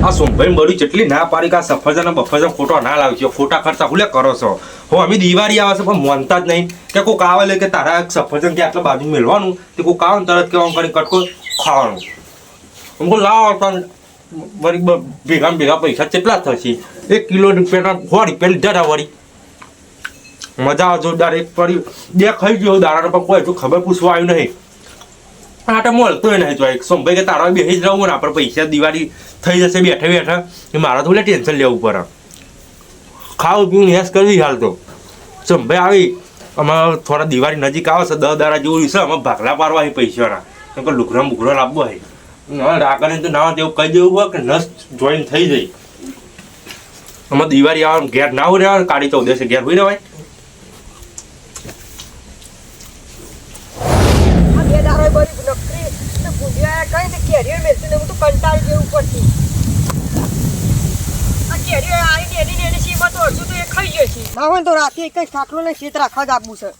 આ સોમભાઈ મળ્યું જેટલી ના પાડી આ સફરજન બફરજન ખોટો ના લાવજો. ખોટા ખર્ચા હુલે કરો છો. હો, અમે દિવાળી આવે છે, પણ માનતા જ નહીં કે કોઈક આવે લે કે તારા સફરજન કે આટલા બાજુ મેળવાનું, તે કોઈક આવે તરત કે આમ કરી કટકો ખાવાનું. કહું લાવો પણ વળી ભેગા ભેગા પૈસા કેટલા થશે? એક કિલો રૂપિયાના સો રૂપિયા લીધા વળી મજા જોરદાર એક પડી બે ખાઈ ગયો, દાડાને પણ કોઈ હજુ ખબર પૂછવા આવ્યું નહીં. આટા મળતો નહીં એક સોમભાઈ કે તારા બેસી જ રહું ને આપણે પૈસા દિવાળી થઈ જશે, બેઠે બેઠા. એ મારા થોડે ટેન્શન લેવું પડે. ખાવું પીવું હેસ કરવી હાલ તો. સોમભાઈ આવી. અમારે થોડા દિવાળી નજીક આવે છે દસ દારા જેવું છે, અમે ભાગલા પાડવા છે પૈસાના. એમ કે લુગડા મુગડા લાવવો હોય ના રાખને તો ના તેવું કહી દેવું હોય કે નસ જોઈન થઈ જાય. અમે દિવાળી આવે, ઘેર ના હોય કાળી ચૌદસે ઘેર હોય રહેવાય બે દાડો બરી નકરી ને ભૂંડિયા કઈ ને કેરીઓ મેલતું ને હું તો કંટાળી જેવું પડતી આ કેરીઓ આવી ને એની ને એની સીમા તો અડધું તો એ ખાઈ ગયો છે રાતે એક જ ખાટલો ને શેત રાખવા જ આપવું છે.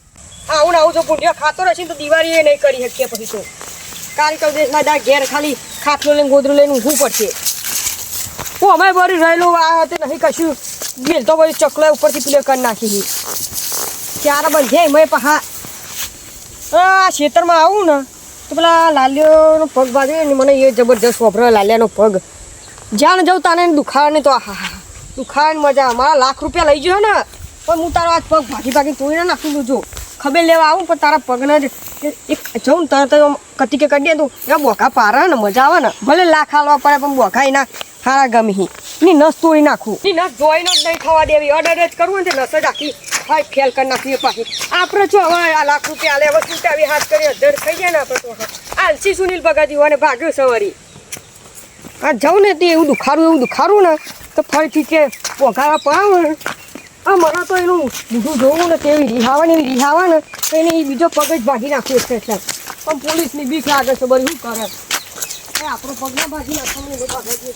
આવું આવું જો ભૂંડિયા ખાતો રહેશે તો દિવાળી એ નહીં કરી શકીએ પછી તો. કાળી ચૌદેશના દા ઘેર ખાલી ખાટલો લઈને ગોદરું લઈને ઊંઘવું પડશે. હું અમે બરી રહેલું આ તે નહીં કશું. બેલ તો પછી ચકલા ઉપરથી પીલે કરી નાખી ત્યારે બંધે મેં પહા. આ ખેતરમાં આવું ને, તો પેલા લાલિયોનો પગ બાજુ ને મને એ જબરજસ્ત વાપરે લાલિયાનો પગ. જ્યાં જવું તાને દુખાવાની તો આહા હા મજા. મારા લાખ રૂપિયા લઈ ગયો ને. પણ હું તારો આજ પગ ભાગી ભાગી તોડીને નાખી દઉં જો ખબર લેવા આવું, પણ તારા પગને જ એક જઉં તરત કતી કતિકે કરી દે એ બોખા પારે ને મજા આવે ને. ભલે લાખ હાલવા પડે, પણ બોખાઈ ના. હારા ગમી હી. ની નસ તોડી નાખું. ની નસ જોઈને જ નહીં થવા દેવી. અડર જ કરવું ને નસ જ આખી હાય ફેલ કરી નાખીએ પાછી. આપણે જો હવે આ લાખ રૂપિયા લે, હવે છૂટાવી હાથ કરી, અધર થઈ જાય ને આપણે તો આલસી સુનિલ ભગાતી હોય ને ભાગ્યો સવારી. આ જાઉં ને તે એવું દુખારું એવું દુખારું ને, તો ફરીથી કે પોઘાવા પાવ આ મને તો એનું બીજું જોવું ને કેવી રિહાવા ને એવી રિહાવા ને એને એ બીજો પગ જ ભાગી નાખ્યો છે સાહેબ પણ પોલીસની બીક લાગે છે બધી શું કરે? એ આપણો પગ ના ભાગી નાખવાનું એનો ભાગે છે.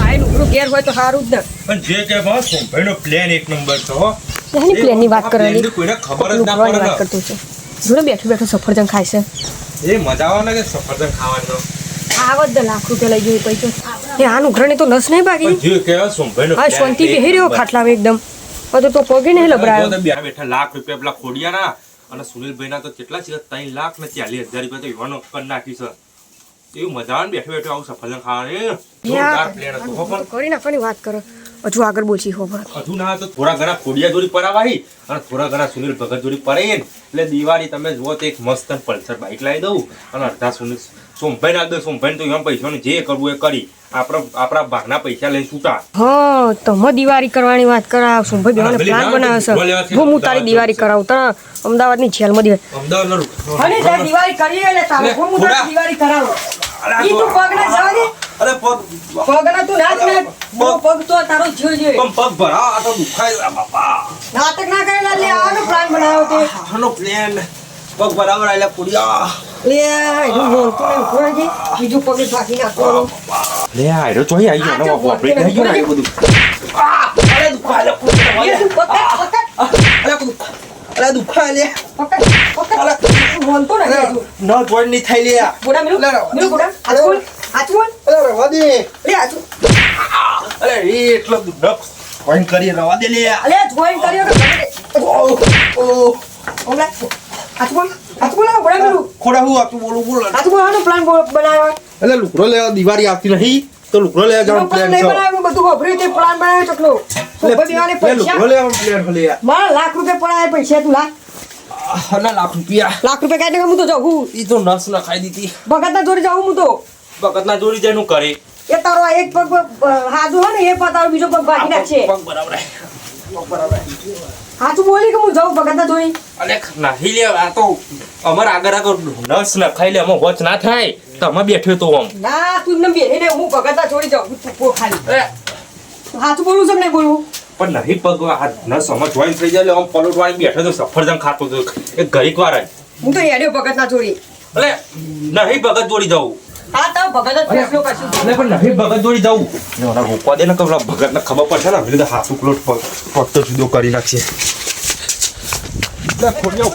આ એનું પેલું ઘેર હોય તો સારું જ ને. પણ જે કે બસ સોમભાઈનો પ્લાન એક નંબર છે એની પ્લેનની વાત કરેલી કોઈને ખબર જ ના પડે વાત કરતો છે. જોડે બેઠું બેઠું સફરજન ખાય છે. એ મજા આવે ને કે સફરજન ખાવાનો આવત લાખ રૂપિયા લઈ ગયું પૈસો. એ આનું નુકરાની તો નસ નહીં ભાગી જે શાંતિ બેહી રહ્યો. ખાટલામાં એકદમ. હવે તો પગે નહીં લબરાયો. તો બેઠા બેઠા લાખ રૂપિયા પેલા ખોડિયાના અને સુનિલભાઈ ના તો કેટલા છે? ત્રણ લાખ ને ચાલીસ હજાર રૂપિયા તો યુવાનો કરી નાખી છે. એવું મજા આવે ને બેઠું બેઠું આવું સફરજન ખાવાનું જોરદાર પ્લાન હતો પણ. કરી નાખવાની વાત કરો. હજુ આગળ બોલશી હો હજુ ના તો થોડા ઘણા ખોડિયા જોડી પરાવાહી અને થોડા ઘણા સુનિલ ભગત જોડી પરાઈ એટલે દિવાળી તમે જુઓ તો એક મસ્ત પલ્સર બાઇક લાવી દઉં અને અડધા સુનિલ સોમભાઈ ના દઉં સોમભાઈ તો એમ પૈસા જે કરવું એ કરી. આપણા આપણા ભાગના પૈસા લઈ છૂટા. હા તમે દિવાળી કરવાની વાત કરાવ સુંભાઈ બેવાને પ્લાન ના બનાવે છે. હું હું તારી અમદાવાદ દિવાળી. કરાવું. તને અમદાવાદની જેલમાં દિવાળી અમદાવાદનો અને ત્યાં દિવાળી કરીએ એટલે તારે. હું હું તારી દિવાળી કરાવું. ઈ તું પગ જવા દે અરે પગ પગ તું નાચ ને પગ તો તારો જીવ જોઈએ પગ પગ ભરા આ તો દુખાય બાપા. નાટક ના કરેલા લે આનો પ્લાન બનાવ્યો તે. આનો પ્લાન પગ બરાબર આયલા ખોડિયા લે એનું બોલતું ઊભો રહેજે. બીજું પગે ભાગી નાખવાનું. લે આયરો ચોઈ આવી ગયો નવો ઓપરેટ થઈ ગયો ને આ બધું. અરે દુખાય લે અરે દુખ- અરે દુખાય લે. બોલતો નહીં હજુ. ન જોઈન નહીં થાય લે. બોડા લે, લે. બોડા હાથ બોલ અરે રવા દે. લે હાથ અરે એ એટલો દુખ. જોઈન કરી રવા દે લે. અલે જોઈન કર્યો તો ગમે તે. ઓ ઓ ઓલા એટલે લુકડો લેવા દિવાળી આવતી નહીં તો લુકડો લેવા જવાનો પ્લાન છે. બધું વાપર્યું તે પ્લાન બનાવ્યો ચકલો દેવાને લે, લુકડો લેવાનો પ્લાન લે મારા લાખ રૂપિયા પડાય પૈસા તું લાખ. લાખ રૂપિયા. લાખ રૂપિયા કાઢી હું તો જાઉં એ તો નસ ના ખાઈ દીધી. ભગત ના જોડે જાઉં હું તો. ભગત ના જોડી જાય નું કરે. એ તારો એક પગ હાજુ હોય ને એ તારો બીજો પગ ભાગી નાખશે. પગ બરાબર પગ બરાબર હાચું બોલી કે હું જાઉં ભગત ના જોઈ? અલે નાહી લે આ તો અમર આગળ આગળ નસ ના ખાઈ લે અમો વચ ના થાય તમે બેઠો બેઠ્યો તો આમ. ના તું ને બેહી ને હું ભગત ના જોડી જાઉં. તું પો ખાલી. હાચું બોલું છે ને બોલું? પણ નહીં પગ આ નસ અમે જોઈન થઈ જાય એટલે આમ પલોટવાળી બેઠો તો સફરજન ખાતો તો એક ઘડીક વાર હું તો એડ્યો ભગત ના છોડી. અલે નહીં ભગત જોડી જવું હા તારો ભગત જ ફેસલો કરશું અલે પણ નહીં ભગત જોડી જવું ને રોકવા દે ને કે ભગત ને ખબર પડશે ને એટલે હાથ ઉકલો પગ પગ જુદો કરી નાખશે. ખોડિયા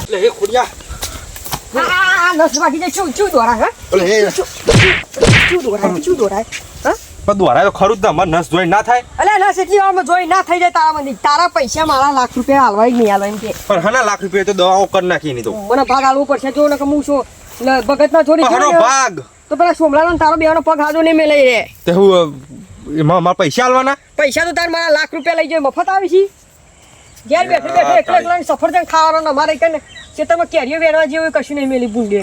એટલે ખોડિયા. હા, હા, હા, નસ બાકી જાય. શું શું દોરા હા? શું શું હા? પણ દોરાય તો ખરું જ ને મને નસ જોઈ ના થાય. અલે નસ એટલી વાર જોઈ ના થઈ જાય તારા મને તારા પૈસા મારા લાખ રૂપિયા હાલવાય નહીં હાલવાય કે. પણ હના લાખ રૂપિયા તો દવાઓ કરી નાખી નહીં તો. મને ભાગ હાલવું પડશે જો ને કે હું શું ભગત ના હનો ભાગ. તો પેલા સોમલાનો તારો બેવાનો પગ હાજો નહીં મેં લઈ રે તે હું એમાં મારા પૈસા આલવાના? પૈસા તો તાર મારા લાખ રૂપિયા લઈ જાય મફત આવી છે. ઘેર બેઠે બેઠે એકલા એકલા સફરજન ખાવાનો ને અમારે કઈ તમે કેરીઓ વેરવા જેવું કશું નહીં મેલી બુંડે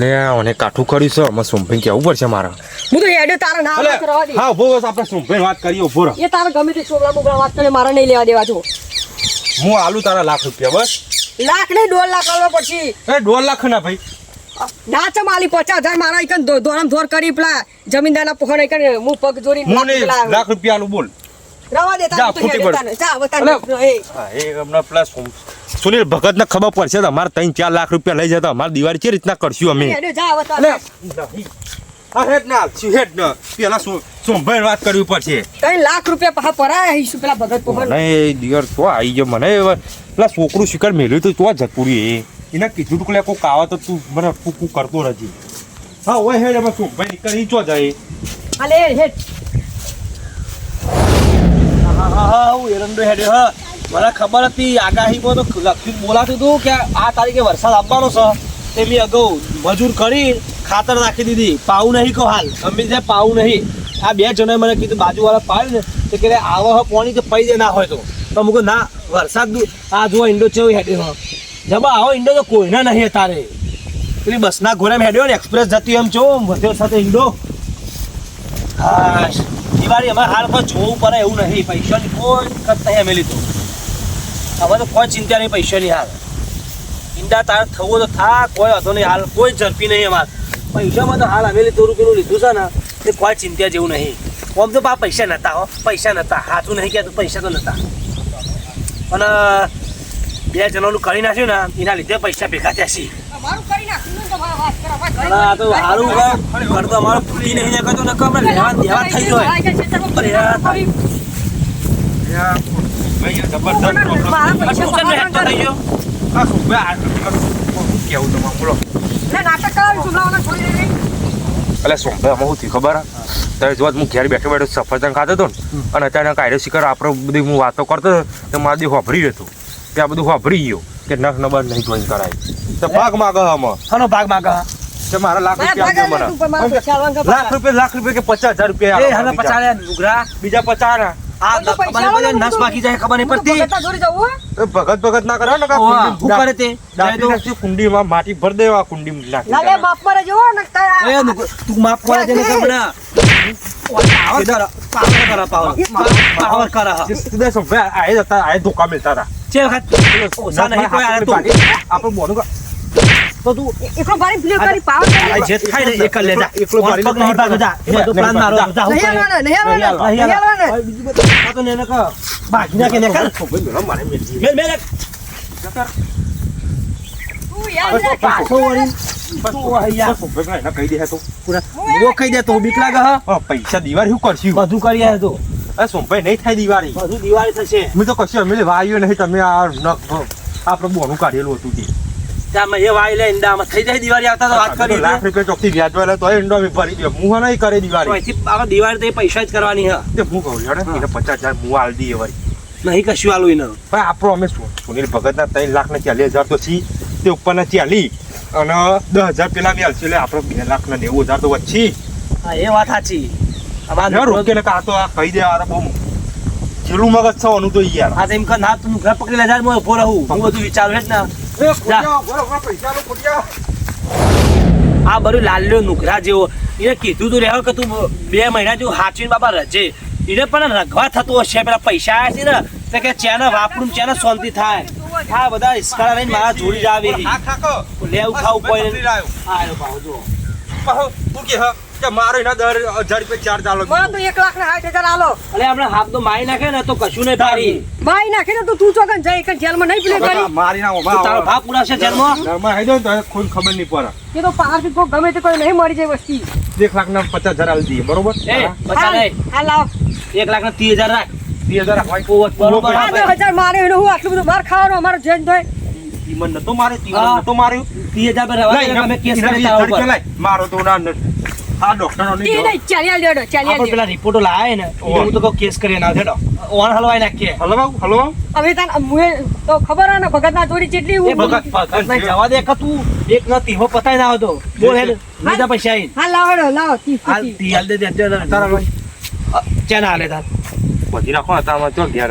લે મને કાઠું કર્યું છે અમે સોમભાઈ કેવું પડશે મારે? હું તો હેડ્યો તારા ના અલે, વાત કરવા દે. હા ઊભો બસ આપણે સોમભાઈ વાત કરીએ ઊભો એ તારા ગમે તે છોકરા બોકરા વાત કરે મારે નહીં લેવા દેવા જો. હું આલુ તારા લાખ રૂપિયા બસ. લાખ નહીં દોઢ લાખ આલવા પડશે. એ દોઢ લાખ ના ભાઈ. ના ચમાલી પચાસ હજાર મારા એક ધોરમ ધોર કરી પેલા જમીનદારના પોખણ એક હું પગ જોડી લાખ રૂપિયા આલુ બોલ. રવા તો એ. એ સુનિલ ભગત ને ખબર પડશે તો અમારે ત્રણ ચાર લાખ રૂપિયા લઈ જતા. અમારે દિવાળી છે રીતના કરશું અમે? હેડ ના હેડ ના? પેલા સો- સોમભાઈ વાત કરવી પડશે. ત્રણ લાખ રૂપિયા પાછા પરાયા હઈશું પેલા ભગત મને દિયર તો આવી ગયો. મને પેલા છોકરું શિકાર મેળ્યું તો તો જતું રહી એને કીધું તું કે કોક આવે તો તું મને કુકુ કરતો નથી હા ઓય હેડ એમાં સોમભાઈ નીકળી ચો જાય? અલે હેડ. હા હા હા હું એરંડો હેડ્યો હા. મને ખબર હતી આગાહીમાં તો લખ્યું બોલાતું હતું કે આ તારીખે વરસાદ આવવાનો છે. તે મેં અગાઉ મજૂર કરી ખાતર નાખી દીધી. પાવું નહીં કહો હાલ. ગમે તે પાવું નહીં. આ બે જણાએ મને કીધું બાજુવાળા પાડ્યું ને તો કે આવો હ પાણી તો પૈ દે ના હોય તો. તો મુકો ના વરસાદ આ જો ઈંડો છે હેડ્યો હ. જબા આવો, ઈંડો તો કોઈના નહીં તારે પેલી બસના ઘોડે હેડ્યો ને એક્સપ્રેસ જતી એમ છો વધ્યો સાથે ઈંડો. હા દિવાળી અમારે હાલ કોઈ જોવું પડે એવું નહીં, પૈસાની કોઈ ખત નહીં અમે લીધું. હવે તો કોઈ ચિંતા નહીં પૈસાની હાલ. ઈંડા તાર થવો તો થા, કોઈ હતો નહીં, હાલ કોઈ ઝડપી નહીં અમારે. પૈસામાં તો હાલ અમે લીધું રૂપિયાનું લીધું છે ને તે કોઈ ચિંતા જેવું નહીં. આમ તો બા પૈસા નતા હો, પૈસા નતા, હાથું નહીં કહેતું પૈસા તો નતા. અને બે જણાનું કરી નાખ્યું ને એના લીધે પૈસા ભેગા થયા છે આ તો સારું કામ તો અમારો ફૂટી નહીં ને કહેતો ને લેવા દેવા થઈ ગયો અરે યાર. તું. એટલે સોમભાઈ આમાં શું ખબર હે? ત્યારે જોત હું ઘેર બેઠો બેઠો સફરજન ખાતો હતો ને અને અત્યારે કાયદો શિકાર આપણે બધી હું વાતો કરતો હતો તો મારા દી હોભરી હતું કે આ બધું વાપરી ગયો કે નખ નંબર નહીં જોઈન કરાય. તો ભાગ માગે આમાં શાનો ભાગ માગા કે મારા લાખ રૂપિયા આપજો તું મને લાખ રૂપિયા લાખ રૂપિયા કે પચાસ હજાર રૂપિયા એ બીજા. પચાડ્યા નુગરા બીજા પચાસ ના. આ તો નસ બાકી જાય ખબર નહીં પડતી. ભગત ભગત ના કરે ને તે. માટી ભર દેવા કુંડી નાખી બાપ ને તો? તું માફ કરે છે. ને પાવર કરા પાવર પાવર આ- આ હતા આ ધોકા મિલતા હતા. છે વખત ઓછા નહીં કોઈ આલે તું. આપણે બોનું કા- તો તું એકલો ભારી ફ્લેવ કરી પાવર કરી. જે થાય ને એક લે જા એકલો ભારી પગ નહીં ભાગ જા એ બધો પ્લાન મારો જા હું નહીં કરે? નહીં આવવાના, નહીં નહીં બીજું બધું તો ને એને કહો ભાગી ને કર મારે. મેલ તું. પાછો વળી. તું. તો. તો પૈસા દિવાળી શું કરશું? બધું કરી આયા તો. અરે સોમભાઈ નહીં થાય દિવાળી. બધું દિવાળી થશે. મેં તો કશું અમે વાયુ નહીં તમે આ આપણે બોનું કાઢેલું હતું તે. આમાં એ વાય લે ઈંડામાં થઈ જાય દિવાળી આવતા તો વાત કરી લાખ રૂપિયા ચોકથી વ્યાજ વાળા તો ઈંડો અમે ભરી દે હું નહીં કરે દિવાળી. આ દિવાળી તો પૈસા જ કરવાની હા. તે હું કહું યાર એને પચાસ હજાર હું આલ દઈએ વળી નહીં કશું આલું એને. ભાઈ આપણો અમે સુનિલ ભગતના ત્રણ લાખ ને ચાલીસ હજાર તો છી તે ઉપરના ચાલી અને દસ હજાર પેલા બી હાલશે એટલે આપણો બે લાખ ને નેવું હજાર તો વચ્ચી. હા એ વાત સાચી. રોકે આ તો આ કહી દે આ બહુ છેલ્લું મગજ થવાનું તો યાર. હા તો એમ ના તું ઘર પકડી લે જા હું ઊભો રહું. હું બધું વિચારું જ. ને આ બધું લાલ્યો નુકરા જેવો. એને કીધું તું રહેવા કે તું બે મહિના જેવું હાચવીને બાબા રજે. એને પણ રગવા થતું હશે પેલા પૈસા આવ્યા છે ને તો કે ચેના વાપરું ચેના શાંતિ થાય. હા બધા ઇસ્કારા લઈને મારા જોડી જ આવે લેવું ખાવું કોઈ. આ રહ્યો ભાવ જુઓ. મારો એના દર હજાર રૂપિયા ચાર્જ આલો મને તો એક લાખ ને સાઠ હજાર આલો. અલે આપણે હાફ તો મારી નાખે ને તો કશું નહીં પાડી મારી નાખે ને તો તું ચોકન જઈ એક જેલમાં નહીં પ્લે કરી. મારી ના તારો ભાવ પુરાશે જેલમાં? ઘરમાં આવી જાય તો કોઈ ખબર નહીં પડે. એ તો પારથી કોઈ ગમે તે કોઈ નહીં મરી જાય વસ્તી. એક લાખ ના પચાસ હજાર આલી દઈએ બરોબર? હા? લાવ. એક લાખ ને ત્રીસ હજાર રાખ. ત્રીસ હજાર બરોબર. હજાર મારે એનું હું આટલું બધું માર ખાવાનું અમારો જેન થાય તીમન નતો મારે. તીમન નતો માર્યું. હજાર પર રવા કેસ તારા ઉપર. મારો તો ના આ ડોક્ટરનો નહીં નહીં ચાલી આલ દેડો ચાલી આલ આપણે દેડો પેલા રિપોર્ટો લાયા ને હું તો કેસ કરી ના હેડો. ઓન હલવાઈ નાખીએ. હલવાઉં? હલવાઉં? હવે તને મુએ તો ખબર હે ને ભગત ના જોડી ચેટલી એ ભગત ભગત ને જવા દે કે તું. એક ના તીહો પતાઈ ના આવતો બોલ હેડ. બીજા પૈસા આઈ હા લાવો લાવો તીસ હાલ તી હાલ દે દે દે તારા ભાઈ. ચેના હાલે તાર? પહોંચી નાખો ને તારમાં ઘેર.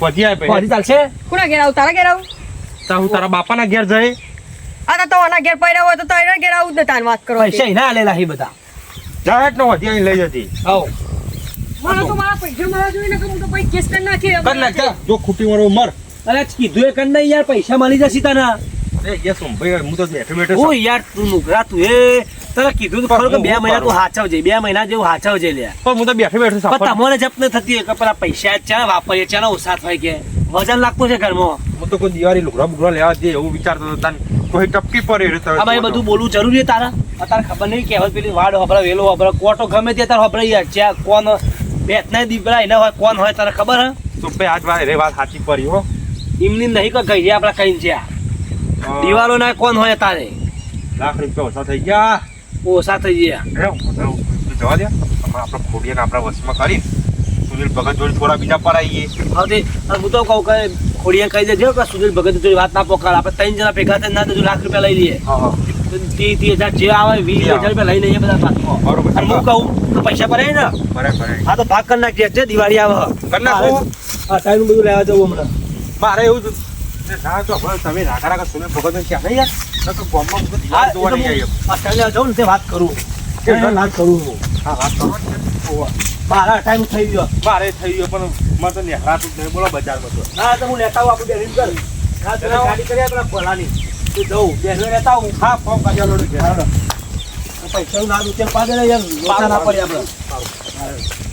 આય પછી. ચાલશે? કોના ઘેર આવું? તારા ઘેર આવું? તા હું તારા બાપાના ઘેર જઈ આ તો આના ઘેર પડ્યા હોય તો એના ઘેર આવું જ ને તાર વાત કરો. પૈસા ના લેલા હી બધા. ડાયરેક્ટ નો હતી અહીં લઈ જતી. આવો. મારા તો મારા પૈસા મારા જોઈને કે હું તો ભાઈ કેસ કરી નાખી કર નાખ જા. જો ખૂટી મારો. મર અરે કીધું એ કર નહીં યાર પૈસા મળી જશે તને. એ યસ હું ભાઈ હું તો બેઠો બેઠો ઓ યાર તું નુકરા તું એ. તને કીધું તો ખરું કે બે મહિના તું હાચવજે બે મહિના જેવું હાચવજે લે પણ હું તો બેઠો બેઠો પણ તમારે તમને જપ ન થતી કે પેલા પૈસા ચા વાપરીએ ચા ઓછા થાય કે. વજન લાગતું છે ઘરમાં? હું તો કોઈ દિવાળી લુગડા બુગડા લેવા દે એવું વિચારતો હતો. તને કોઈ ટપકી પડે આમાં બધું બોલવું જરૂરી તારા? અત્યારે ખબર નહીં કહેવત પેલી વાડ હોબળા વેલો હોબળા કોટો ગમે તે તારે હોબળાઈ યાર. ચા કોણ બેતના દીપડા એના હોય કોણ હોય તારે ખબર હે? તો ભાઈ આજ વાત રે વાત સાચી પડી હો. એમની નહીં કે ગઈ આપણા કઈ છે દિવાલો ના કોણ હોય તારે? લાખ રૂપિયા ઓછા થઈ ગયા. ઓછા થઈ ગયા. જવા દે. આપણે ખોડિયાને આપણા વશમાં કરી. સુનિલ ભગત જોડે થોડા બીજા પડાવીએ હવે હું તો કહું કે ખોડિયા કહી દેજો કે સુનિલ ભગત જોડે વાત ના પોકાર આપણે ત્રણ જણા ભેગા થઈને ના તો લાખ રૂપિયા લઈ લઈએ. હા હા. ત્રીસ ત્રીસ હજાર જે આવે વીસ હજાર રૂપિયા લઈ લઈએ બધા બરોબર. હું કહું તો પૈસા ભરાય ને બરાબર. તો ભાગ કરી નાખીએ છે દિવાળી આવે. કરી નાખો. હા ટાઈમ બધું લેવા જવું હમણાં. મારે એવું જ ને તો તમે રાખા રાખા સુનિલ ભગત ક્યાં નહીં યાર તો ગામમાં દિવાળી જોવા નહીં આવીએ. આ ટાઈમ લેવા જાઉં ને તે વાત કરું. કે વાત કરું હા. વાત કરો. મારા ટાઈમ થઈ ગયો. મારે થઈ ગયો પણ મને તો નેહરાતું નહીં બોલો બજારમાં બધો ના તો હું લેતા આવું આપણે બેન કર ના તો ગાડી કરી આપણા ભલાની. તું જવું બેન લેતા આવું. હા ફોન કાઢ્યા લોડે. પૈસા ના દુકાન પાડે ને યાર ના પડે આપણે.